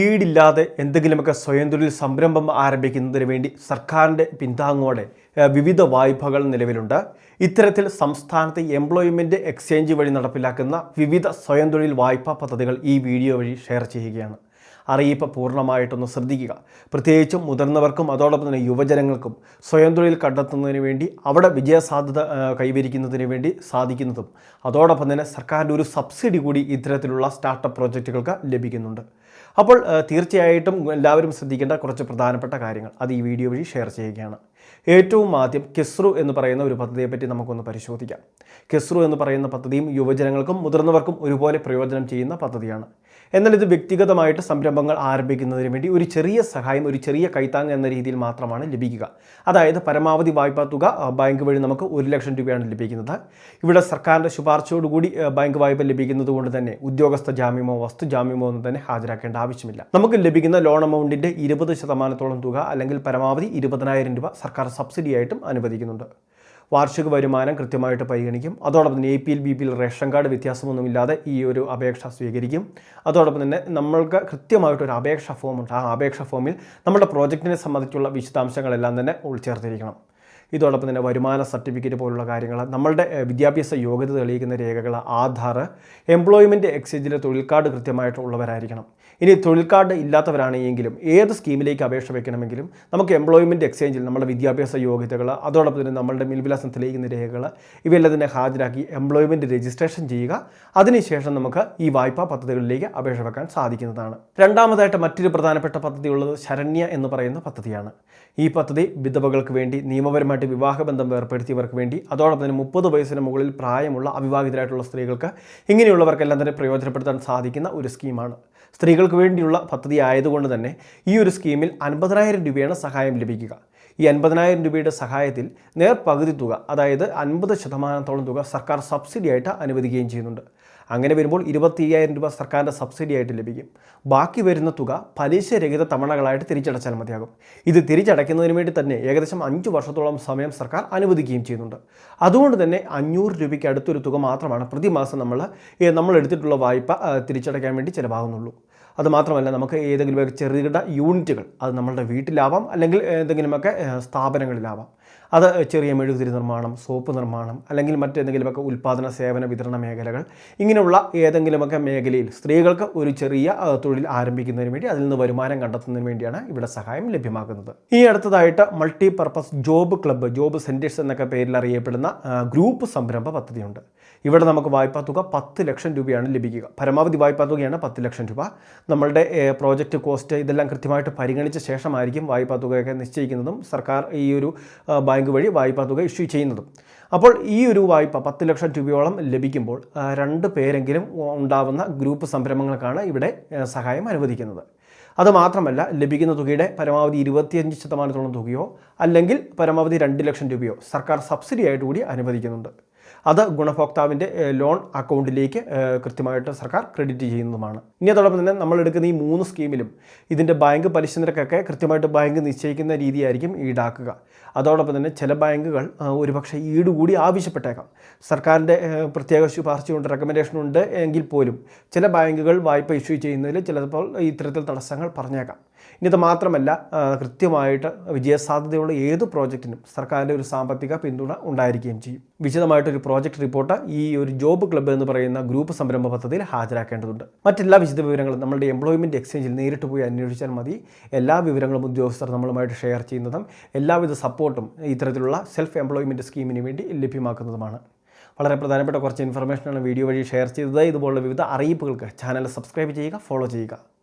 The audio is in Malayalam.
ഈടില്ലാതെ എന്തെങ്കിലുമൊക്കെ സ്വയം തൊഴിൽ സംരംഭം ആരംഭിക്കുന്നതിന് വേണ്ടി സർക്കാരിന്റെ പിന്താങ്ങോടെ വിവിധ വായ്പകൾ നിലവിലുണ്ട്. ഇത്തരത്തിൽ സംസ്ഥാനത്തെ എംപ്ലോയ്മെന്റ് എക്സ്ചേഞ്ച് വഴി നടപ്പിലാക്കുന്ന വിവിധ സ്വയം തൊഴിൽ വായ്പാ പദ്ധതികൾ ഈ വീഡിയോ വഴി ഷെയർ ചെയ്യുകയാണ്. അറിയിപ്പ് പൂർണമായിട്ടൊന്ന് ശ്രദ്ധിക്കുക. പ്രത്യേകിച്ചും മുതിർന്നവർക്കും അതോടൊപ്പം തന്നെ യുവജനങ്ങൾക്കും സ്വയം തൊഴിൽ കണ്ടെത്തുന്നതിന് വേണ്ടി അവിടെ വിജയസാധ്യത കൈവരിക്കുന്നതിന് വേണ്ടി സാധിക്കുന്നതും അതോടൊപ്പം തന്നെ സർക്കാരിന്റെ ഒരു സബ്സിഡി കൂടി ഇത്തരത്തിലുള്ള സ്റ്റാർട്ടപ്പ് പ്രോജക്റ്റുകൾക്ക് ലഭിക്കുന്നുണ്ട്. അപ്പോൾ തീർച്ചയായിട്ടും എല്ലാവരും ശ്രദ്ധിക്കേണ്ട കുറച്ച് പ്രധാനപ്പെട്ട കാര്യങ്ങൾ. അത് ഈ വീഡിയോ വഴി ഷെയർ ചെയ്യുകയാണ്. ഏറ്റവും ആദ്യം കിസ്രു എന്ന് പറയുന്ന ഒരു പദ്ധതിയെപ്പറ്റി നമുക്കൊന്ന് പരിശോധിക്കാം. കിസ്രു എന്ന് പറയുന്ന പദ്ധതിയും യുവജനങ്ങൾക്കും മുതിർന്നവർക്കും ഒരുപോലെ പ്രയോജനം ചെയ്യുന്ന പദ്ധതിയാണ്. എന്നാൽ ഇത് വ്യക്തിഗതമായിട്ട് സംരംഭങ്ങൾ ആരംഭിക്കുന്നതിന് വേണ്ടി ഒരു ചെറിയ സഹായം ഒരു ചെറിയ കൈത്താങ് എന്ന രീതിയിൽ മാത്രമാണ് ലഭിക്കുക. അതായത് പരമാവധി വായ്പാ തുക ബാങ്ക് വഴി നമുക്ക് ഒരു ലക്ഷം രൂപയാണ് ലഭിക്കുന്നത്. ഇവിടെ സർക്കാരിന്റെ ശുപാർശയോടുകൂടി ബാങ്ക് വായ്പ ലഭിക്കുന്നത് കൊണ്ട് തന്നെ ഉദ്യോഗസ്ഥ ജാമ്യമോ വസ്തു ജാമ്യമോ ഒന്നും തന്നെ ഹാജരാക്കേണ്ട ആവശ്യമില്ല. നമുക്ക് ലഭിക്കുന്ന ലോൺ എമൗണ്ടിന്റെ ഇരുപത് ശതമാനത്തോളം തുക അല്ലെങ്കിൽ പരമാവധി ഇരുപതിനായിരം രൂപ സർക്കാർ സബ്സിഡിയായിട്ടും അനുവദിക്കുന്നുണ്ട്. വാർഷിക വരുമാനം കൃത്യമായിട്ട് പരിഗണിക്കും. അതോടൊപ്പം തന്നെ A P L B P L ration card വ്യത്യാസമൊന്നുമില്ലാതെ ഈ ഒരു അപേക്ഷ സ്വീകരിക്കും. അതോടൊപ്പം തന്നെ നമ്മൾക്ക് കൃത്യമായിട്ടൊരു അപേക്ഷ ഫോമുണ്ട് ആ അപേക്ഷ ഫോമിൽ നമ്മുടെ പ്രോജക്റ്റിനെ സംബന്ധിച്ചുള്ള വിശദാംശങ്ങളെല്ലാം തന്നെ ഉൾച്ചേർത്തിരിക്കണം. ഇതോടൊപ്പം തന്നെ വരുമാന സർട്ടിഫിക്കറ്റ് പോലുള്ള കാര്യങ്ങൾ നമ്മളുടെ വിദ്യാഭ്യാസ യോഗ്യത തെളിയിക്കുന്ന രേഖകൾ ആധാർ എംപ്ലോയ്മെന്റ് എക്സ്ചേഞ്ചിലെ തൊഴിൽ കാർഡ് കൃത്യമായിട്ടുള്ളവരായിരിക്കണം ഇനി തൊഴിൽ കാർഡ് ഇല്ലാത്തവരാണെങ്കിലും ഏത് സ്കീമിലേക്ക് അപേക്ഷ വയ്ക്കണമെങ്കിലും നമുക്ക് എംപ്ലോയ്മെന്റ് എക്സ്ചേഞ്ചിൽ നമ്മുടെ വിദ്യാഭ്യാസ യോഗ്യതകൾ അതോടൊപ്പം തന്നെ നമ്മളുടെ മിൽവിലാസം തെളിയിക്കുന്ന രേഖകൾ ഇവയെല്ലാം തന്നെ ഹാജരാക്കി എംപ്ലോയ്മെന്റ് രജിസ്ട്രേഷൻ ചെയ്യുക. അതിനുശേഷം നമുക്ക് ഈ വായ്പാ പദ്ധതികളിലേക്ക് അപേക്ഷ വെക്കാൻ സാധിക്കുന്നതാണ്. രണ്ടാമതായിട്ട് മറ്റൊരു പ്രധാനപ്പെട്ട പദ്ധതി ഉള്ളത് ശരണ്യ എന്ന് പറയുന്ന പദ്ധതിയാണ്. ഈ പദ്ധതി വിധവകൾക്ക് വേണ്ടി നിയമപരമായിട്ട് വിവാഹബന്ധം ഏർപ്പെടുത്തിയവർക്ക് വേണ്ടി അതോടൊപ്പം തന്നെ മുപ്പത് വയസ്സിന് മുകളിൽ പ്രായമുള്ള അവിവാഹിതരായിട്ടുള്ള സ്ത്രീകൾക്ക് ഇങ്ങനെയുള്ളവർക്കെല്ലാം തന്നെ പ്രയോജനപ്പെടുത്താൻ സാധിക്കുന്ന ഒരു സ്കീമാണ്. സ്ത്രീകൾക്ക് വേണ്ടിയുള്ള പദ്ധതി ആയതുകൊണ്ട് തന്നെ ഈ ഒരു സ്കീമിൽ അൻപതിനായിരം രൂപയാണ് സഹായം ലഭിക്കുക. ഈ അൻപതിനായിരം രൂപയുടെ സഹായത്തിൽ നേർ പകുതി തുക അതായത് അൻപത് ശതമാനത്തോളം തുക സർക്കാർ സബ്സിഡിയായിട്ട് അനുവദിക്കുകയും ചെയ്യുന്നുണ്ട്. അങ്ങനെ വരുമ്പോൾ ഇരുപത്തി അയ്യായിരം രൂപ സർക്കാരിന്റെ സബ്സിഡി ആയിട്ട് ലഭിക്കും. ബാക്കി വരുന്ന തുക പലിശരഹിത തവണകളായിട്ട് തിരിച്ചടച്ചാൽ മതിയാകും. ഇത് തിരിച്ചടയ്ക്കുന്നതിന് വേണ്ടി തന്നെ ഏകദേശം അഞ്ച് വർഷത്തോളം സമയം സർക്കാർ അനുവദിക്കുകയും ചെയ്യുന്നുണ്ട്. അതുകൊണ്ട് തന്നെ അഞ്ഞൂറ് രൂപയ്ക്ക് അടുത്തൊരു തുക മാത്രമാണ് പ്രതിമാസം നമ്മൾ നമ്മൾ എടുത്തിട്ടുള്ള വായ്പ തിരിച്ചടയ്ക്കാൻ വേണ്ടി ചിലവാകുന്നുള്ളൂ. അതുമാത്രമല്ല നമുക്ക് ഏതെങ്കിലുമൊക്കെ ചെറുകിട യൂണിറ്റുകൾ അത് നമ്മളുടെ വീട്ടിലാവാം അല്ലെങ്കിൽ ഏതെങ്കിലുമൊക്കെ സ്ഥാപനങ്ങളിലാവാം. അത് ചെറിയ മെഴുകുതിരി നിർമ്മാണം സോപ്പ് നിർമ്മാണം അല്ലെങ്കിൽ മറ്റേതെങ്കിലുമൊക്കെ ഉൽപ്പാദന സേവന വിതരണ മേഖലകൾ ഇങ്ങനെയുള്ള ഏതെങ്കിലുമൊക്കെ മേഖലയിൽ സ്ത്രീകൾക്ക് ഒരു ചെറിയ തൊഴിൽ ആരംഭിക്കുന്നതിന് വേണ്ടി അതിൽ നിന്ന് വരുമാനം കണ്ടെത്തുന്നതിന് വേണ്ടിയാണ് ഇവിടെ സഹായം ലഭ്യമാക്കുന്നത്. ഈ അടുത്തതായിട്ട് multi purpose job club job centres എന്നൊക്കെ പേരിൽ അറിയപ്പെടുന്ന ഗ്രൂപ്പ് സംരംഭ പദ്ധതിയുണ്ട്. ഇവിടെ നമുക്ക് വായ്പാ തുക പത്ത് ലക്ഷം രൂപയാണ് ലഭിക്കുക. പരമാവധി വായ്പാ തുകയാണ് പത്ത് ലക്ഷം രൂപ. നമ്മളുടെ പ്രോജക്റ്റ് കോസ്റ്റ് ഇതെല്ലാം കൃത്യമായിട്ട് പരിഗണിച്ച ശേഷമായിരിക്കും വായ്പാ തുകയൊക്കെ നിശ്ചയിക്കുന്നതും. സർക്കാർ ഈ ഒരു ബാങ്ക് വഴി വായ്പാ തുക ഇഷ്യൂ ചെയ്യുന്നതും. അപ്പോൾ ഈ ഒരു വായ്പ പത്ത് ലക്ഷം രൂപയോളം ലഭിക്കുമ്പോൾ രണ്ട് പേരെങ്കിലും ഉണ്ടാവുന്ന ഗ്രൂപ്പ് സംരംഭങ്ങൾക്കാണ് ഇവിടെ സഹായം അനുവദിക്കുന്നത്. അതുമാത്രമല്ല ലഭിക്കുന്ന തുകയുടെ പരമാവധി ഇരുപത്തിയഞ്ച് ശതമാനത്തോളം തുകയോ അല്ലെങ്കിൽ പരമാവധി രണ്ട് ലക്ഷം രൂപയോ സർക്കാർ സബ്സിഡി ആയിട്ട് കൂടി അനുവദിക്കുന്നുണ്ട്. അത് ഗുണഭോക്താവിന്റെ ലോൺ അക്കൗണ്ടിലേക്ക് കൃത്യമായിട്ട് സർക്കാർ ക്രെഡിറ്റ് ചെയ്യുന്നതുമാണ്. ഇനി അതോടൊപ്പം തന്നെ നമ്മൾ എടുക്കുന്ന ഈ മൂന്ന് സ്കീമിലും ഇതിന്റെ ബാങ്ക് പലിശ നിരക്കൊക്കെ കൃത്യമായിട്ട് ബാങ്ക് നിശ്ചയിക്കുന്ന രീതിയായിരിക്കും ഈടാക്കുക. അതോടൊപ്പം തന്നെ ചില ബാങ്കുകൾ ഒരുപക്ഷെ ഈട് കൂടി ആവശ്യപ്പെട്ടേക്കാം. സർക്കാരിന്റെ പ്രത്യേക ശുപാർശയുണ്ട് റെക്കമെൻഡേഷൻ ഉണ്ട് എങ്കിൽ പോലും ചില ബാങ്കുകൾ വായ്പ ഇഷ്യൂ ചെയ്യുന്നതിൽ ചിലപ്പോൾ ഇത്തരത്തിൽ തടസ്സങ്ങൾ പറഞ്ഞേക്കാം. ഇനി ഇത് മാത്രമല്ല കൃത്യമായിട്ട് വിജയസാധ്യതയുള്ള ഏത് പ്രോജക്റ്റിനും സർക്കാരിന്റെ ഒരു സാമ്പത്തിക പിന്തുണ ഉണ്ടായിരിക്കുകയും ചെയ്യും. വിശദമായിട്ടൊരു പ്രോജക്റ്റ് റിപ്പോർട്ട് ഈ ഒരു ജോബ് ക്ലബ്ബ് എന്ന് പറയുന്ന ഗ്രൂപ്പ് സംരംഭ പദ്ധതിയിൽ ഹാജരാക്കേണ്ടതുണ്ട്. മറ്റെല്ലാ വിശദ വിവരങ്ങളും നമ്മുടെ എംപ്ലോയ്മെന്റ് എക്സ്ചേഞ്ചിൽ നേരിട്ട് പോയി അന്വേഷിച്ചാൽ മതി. എല്ലാ വിവരങ്ങളും ഉദ്യോഗസ്ഥർ നമ്മളുമായിട്ട് ഷെയർ ചെയ്യുന്നതും എല്ലാവിധ സപ്പോർട്ടും ഇത്തരത്തിലുള്ള സെൽഫ് എംപ്ലോയ്മെന്റ് സ്കീമിന് വേണ്ടി ലഭ്യമാക്കുന്നതുമാണ്. വളരെ പ്രധാനപ്പെട്ട കുറച്ച് ഇൻഫർമേഷനാണ് വീഡിയോ വഴി ഷെയർ ചെയ്തത്. ഇതുപോലുള്ള വിവിധ അറിയിപ്പുകൾക്ക് ചാനൽ സബ്സ്ക്രൈബ് ചെയ്യുക ഫോളോ ചെയ്യുക.